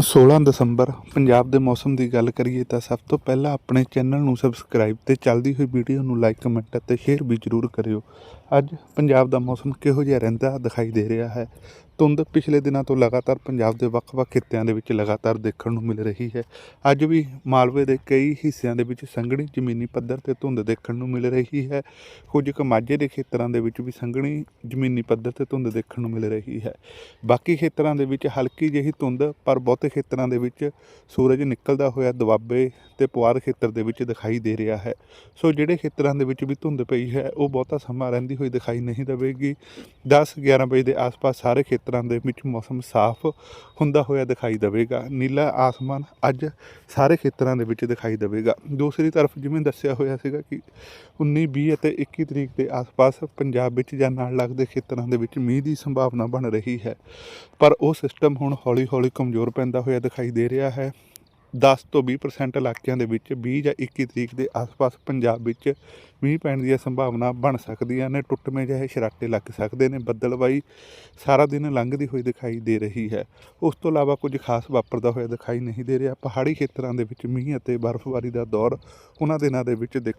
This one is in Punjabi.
16 ਦਸੰਬਰ ਪੰਜਾਬ ਦੇ ਮੌਸਮ ਦੀ ਗੱਲ ਕਰੀਏ ਤਾਂ ਸਭ ਤੋਂ ਪਹਿਲਾਂ ਆਪਣੇ ਚੈਨਲ ਨੂੰ ਸਬਸਕ੍ਰਾਈਬ ਤੇ ਚੱਲਦੀ ਹੋਈ ਵੀਡੀਓ ਨੂੰ ਲਾਈਕ, ਕਮੈਂਟ ਅਤੇ ਸ਼ੇਅਰ ਵੀ ਜ਼ਰੂਰ ਕਰਿਓ। ਅੱਜ ਪੰਜਾਬ ਦਾ ਮੌਸਮ ਕਿਹੋ ਜਿਹਾ ਰਹਿੰਦਾ ਦਿਖਾਈ ਦੇ ਰਿਹਾ ਹੈ। ਧੁੰਦ ਪਿਛਲੇ ਦਿਨਾਂ ਤੋਂ ਲਗਾਤਾਰ ਪੰਜਾਬ ਦੇ ਵੱਖ-ਵੱਖ ਖਿੱਤਿਆਂ ਦੇ ਵਿੱਚ ਲਗਾਤਾਰ ਦੇਖਣ ਨੂੰ ਮਿਲ ਰਹੀ ਹੈ। ਅੱਜ ਵੀ ਮਾਲਵੇ ਦੇ ਕਈ ਹਿੱਸਿਆਂ ਦੇ ਵਿੱਚ ਸੰਘਣੀ ਜ਼ਮੀਨੀ ਪੱਧਰ ਤੇ ਧੁੰਦ ਦੇਖਣ ਨੂੰ ਮਿਲ ਰਹੀ ਹੈ। ਕੁਝ ਕੁ ਮਾਝੇ ਦੇ ਖੇਤਰਾਂ ਦੇ ਵਿੱਚ ਵੀ ਸੰਘਣੀ ਜ਼ਮੀਨੀ ਪੱਧਰ ਤੇ ਧੁੰਦ ਦੇਖਣ ਨੂੰ ਮਿਲ ਰਹੀ ਹੈ। ਬਾਕੀ ਖੇਤਰਾਂ ਦੇ ਵਿੱਚ ਹਲਕੀ ਜਿਹੀ ਧੁੰਦ, ਪਰ ਬਹੁਤੇ ਖੇਤਰਾਂ ਦੇ ਵਿੱਚ ਸੂਰਜ ਨਿਕਲਦਾ ਹੋਇਆ ਦੁਆਬੇ ਤੇ ਪੁਆਰ ਖੇਤਰ ਦੇ ਵਿੱਚ ਦਿਖਾਈ ਦੇ ਰਿਹਾ ਹੈ। ਸੋ ਜਿਹੜੇ ਖੇਤਰਾਂ ਦੇ ਵਿੱਚ ਵੀ ਧੁੰਦ ਪਈ ਹੈ, ਉਹ ਬਹੁਤਾ ਸਮਾਂ ਰਹਿੰਦੀ ਹੋਈ ਦਿਖਾਈ ਨਹੀਂ ਦੇਵੇਗੀ। 10 11 ਵਜੇ ਦੇ ਆਸ-ਪਾਸ ਸਾਰੇ ਖੇਤਰ ਦੇ ਵਿੱਚ ਮੌਸਮ ਸਾਫ਼ ਹੁੰਦਾ ਹੋਇਆ ਦਿਖਾਈ ਦੇਵੇਗਾ। ਨੀਲਾ ਆਸਮਾਨ ਅੱਜ ਸਾਰੇ ਖੇਤਰਾਂ ਦੇ ਵਿੱਚ ਦਿਖਾਈ ਦੇਵੇਗਾ। ਦੂਸਰੀ ਤਰਫ ਜਿਵੇਂ ਦੱਸਿਆ ਹੋਇਆ ਸੀਗਾ ਕਿ 19 20 ਅਤੇ 21 ਤਰੀਕ ਦੇ ਆਸ-ਪਾਸ ਪੰਜਾਬ ਵਿੱਚ ਜਾਂ ਨਾਲ ਲੱਗਦੇ ਖੇਤਰਾਂ ਦੇ ਵਿੱਚ ਮੀਂਹ ਦੀ ਸੰਭਾਵਨਾ ਬਣ ਰਹੀ ਹੈ। ਪਰ ਉਹ ਸਿਸਟਮ ਹੁਣ ਹੌਲੀ-ਹੌਲੀ ਕਮਜ਼ੋਰ ਪੈਂਦਾ ਹੋਇਆ ਦਿਖਾਈ ਦੇ ਰਿਹਾ ਹੈ। 10 ਤੋਂ 20% ਇਲਾਕਿਆਂ ਦੇ ਵਿੱਚ 20 ਜਾਂ 21 ਤਰੀਕ ਦੇ ਆਸ-ਪਾਸ ਪੰਜਾਬ ਵਿੱਚ ਮੀਂਹ ਪੈਣ ਦੀਆਂ ਸੰਭਾਵਨਾ ਬਣ ਸਕਦੀਆਂ ਨੇ, ਟੁੱਟਵੇਂ ਜਿਹੇ ਸ਼ਰਾਟੇ ਲੱਗ ਸਕਦੇ ਨੇ, ਬੱਦਲਵਾਈ ਸਾਰਾ ਦਿਨ ਲੰਘਦੀ ਹੋਈ ਦਿਖਾਈ ਦੇ ਰਹੀ ਹੈ। ਉਸ ਤੋਂ ਇਲਾਵਾ ਕੁਝ ਖਾਸ ਵਾਪਰਦਾ ਹੋਇਆ ਦਿਖਾਈ ਨਹੀਂ ਦੇ ਰਿਹਾ। ਪਹਾੜੀ ਖੇਤਰਾਂ ਦੇ ਵਿੱਚ ਮੀਂਹ ਅਤੇ ਬਰਫ਼ਬਾਰੀ ਦਾ ਦੌਰ ਉਹਨਾਂ ਦਿਨਾਂ ਦੇ ਵਿੱਚ ਦੇਖ